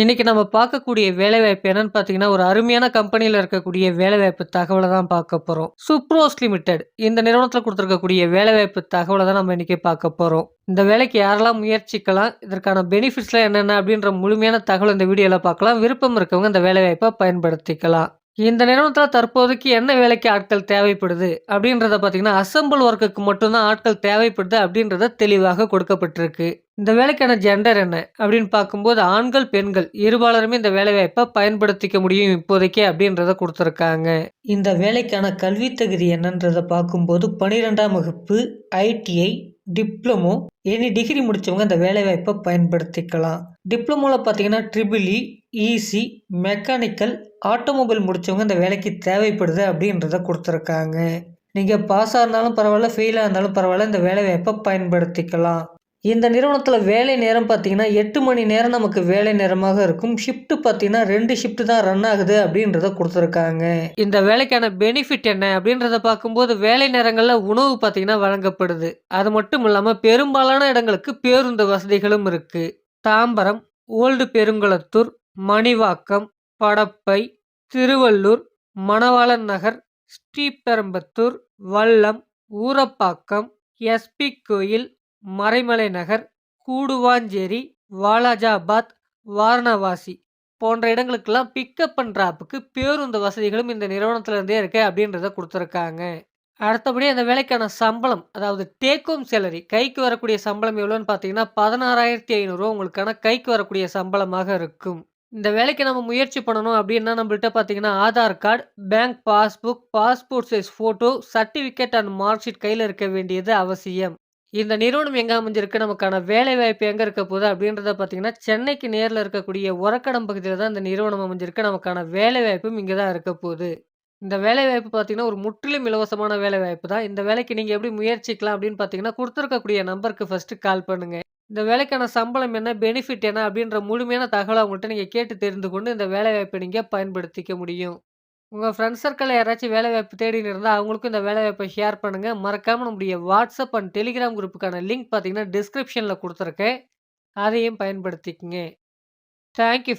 இன்றைக்கி நம்ம பார்க்கக்கூடிய வேலைவாய்ப்பு என்னன்னு பார்த்தீங்கன்னா, ஒரு அருமையான கம்பெனியில் இருக்கக்கூடிய வேலைவாய்ப்பு தகவலை தான் பார்க்க போகிறோம் சுப்ரோஸ் லிமிடெட் இந்த நிறுவனத்தில் கொடுத்துருக்கக்கூடிய வேலைவாய்ப்பு தகவலை தான் நம்ம இன்றைக்கி பார்க்க போகிறோம் இந்த வேலைக்கு யாரெல்லாம் முயற்சிக்கலாம்? இதற்கான பெனிஃபிட்ஸ்லாம் என்னென்ன? அப்படின்ற முழுமையான தகவல் இந்த வீடியோவில் பார்க்கலாம். விருப்பம் இருக்கவங்க இந்த வேலைவாய்ப்பை பயன்படுத்திக்கலாம். இந்த நிறுவனத்தில் தற்போதைக்கு என்ன வேலைக்கு ஆட்கள் தேவைப்படுது? அப்படின்றத பார்த்தீங்கன்னா, அசெம்பிள் ஒர்க்குக்கு மட்டும்தான் ஆட்கள் தேவைப்படுது அப்படின்றத தெளிவாக கொடுக்கப்பட்டிருக்கு. இந்த வேலைக்கான ஜெண்டர் என்ன? அப்படின்னு பார்க்கும்போது ஆண்கள், பெண்கள் இருபாலருமே இந்த வேலைவாய்ப்பை பயன்படுத்திக்க முடியும் இப்போதைக்கே அப்படின்றத கொடுத்துருக்காங்க இந்த வேலைக்கான கல்வி தகுதி என்னன்றதை பார்க்கும்போது 12ஆம் வகுப்பு, ஐடிஐ, டிப்ளமோ, எனி டிகிரி முடித்தவங்க இந்த வேலைவாய்ப்பை பயன்படுத்திக்கலாம். டிப்ளமோவில் பார்த்தீங்கன்னா, triple E, EC, mechanical, automobile முடித்தவங்க இந்த வேலைக்கு தேவைப்படுது அப்படின்றத கொடுத்துருக்காங்க நீங்கள் பாஸாக இருந்தாலும் பரவாயில்ல ஃபெயிலாக இருந்தாலும் பரவாயில்ல இந்த வேலைவாய்ப்பை பயன்படுத்திக்கலாம். இந்த நிறுவனத்தில் வேலை நேரம் பார்த்தீங்கன்னா, எட்டு மணி நேரம் நமக்கு வேலை நேரமாக இருக்கும். ஷிஃப்ட் பார்த்தீங்கன்னா 2 ஷிஃப்ட் தான் ரன் ஆகுது அப்படின்றத கொடுத்துருக்காங்க இந்த வேலைக்கான பெனிஃபிட் என்ன? அப்படின்றத பார்க்கும்போது வேலை நேரங்களில் உணவு பார்த்தீங்கன்னா வழங்கப்படுது. அது மட்டும் இல்லாமல் பெரும்பாலான இடங்களுக்கு பேருந்து வசதிகளும் இருக்குது Tambaram, old Perungalathur, Manivakkam, Padappai, Tiruvallur, Manavalan Nagar, Sriperumbudur Vallam, Urapakkam, S P. Koil, Maraimalai Nagar, Guduvancheri, Walajabad, வாரணாவாசி போன்ற இடங்களுக்கெல்லாம் பிக்கப் அண்ட் டிராப்புக்கு பேருந்து வசதிகளும் இந்த நிறுவனத்திலேருந்தே இருக்கு அப்படின்றத கொடுத்துருக்காங்க அடுத்தபடி அந்த வேலைக்கான சம்பளம், அதாவது டேக் ஹோம் சேலரி கைக்கு வரக்கூடிய சம்பளம் எவ்வளோன்னு பார்த்தீங்கன்னா, பதினாறாயிரத்தி ஐநூறுரூவா உங்களுக்கான கைக்கு வரக்கூடிய சம்பளமாக இருக்கும். இந்த வேலைக்கு நம்ம முயற்சி பண்ணணும் அப்படின்னா, நம்மள்கிட்ட பார்த்தீங்கன்னா, Aadhaar card, bank passbook, passport size photo, certificate and mark sheet இருக்க வேண்டியது அவசியம். இந்த நிறுவனம் எங்கே அமைஞ்சிருக்கு? நமக்கான வேலைவாய்ப்பு எங்கே இருக்க போகுது? அப்படின்றத பார்த்தீங்கன்னா, சென்னைக்கு நேரில் இருக்கக்கூடிய உரக்கடம் பகுதியில் தான் இந்த நிறுவனம் அமைஞ்சிருக்கு. நமக்கான வேலைவாய்ப்பும் இங்கே தான் இருக்க போகுது. இந்த வேலைவாய்ப்பு பார்த்தீங்கன்னா, ஒரு முற்றிலும் இலவசமான வேலைவாய்ப்பு தான். இந்த வேலைக்கு நீங்கள் எப்படி முயற்சிக்கலாம் அப்படின்னு பார்த்தீங்கன்னா, கொடுத்துருக்கக்கூடிய நம்பருக்கு ஃபர்ஸ்ட்டு கால் பண்ணுங்கள் இந்த வேலைக்கான சம்பளம் என்ன? பெனிஃபிட் என்ன? அப்படின்ற முழுமையான தகவலை அவங்கள்ட்ட நீங்கள் கேட்டு தெரிந்து கொண்டு இந்த வேலைவாய்ப்ப நீங்கள் பயன்படுத்திக்க முடியும். உங்கள் ஃப்ரெண்ட்ஸ் சர்க்கிளில் யாராச்சும் வேலைவாய்ப்பு தேடின்னு இருந்தால் அவங்களுக்கும் இந்த வேலைவாய்ப்பை ஷேர் பண்ணுங்க. மறக்காமல் நம்முடைய வாட்ஸ்அப் அண்ட் டெலிகிராம் குரூப்புக்கான லிங்க் பார்த்தீங்கன்னா, டிஸ்கிரிப்ஷனில் கொடுத்துருக்கேன் அதையும் பயன்படுத்திக்கங்க. Thank you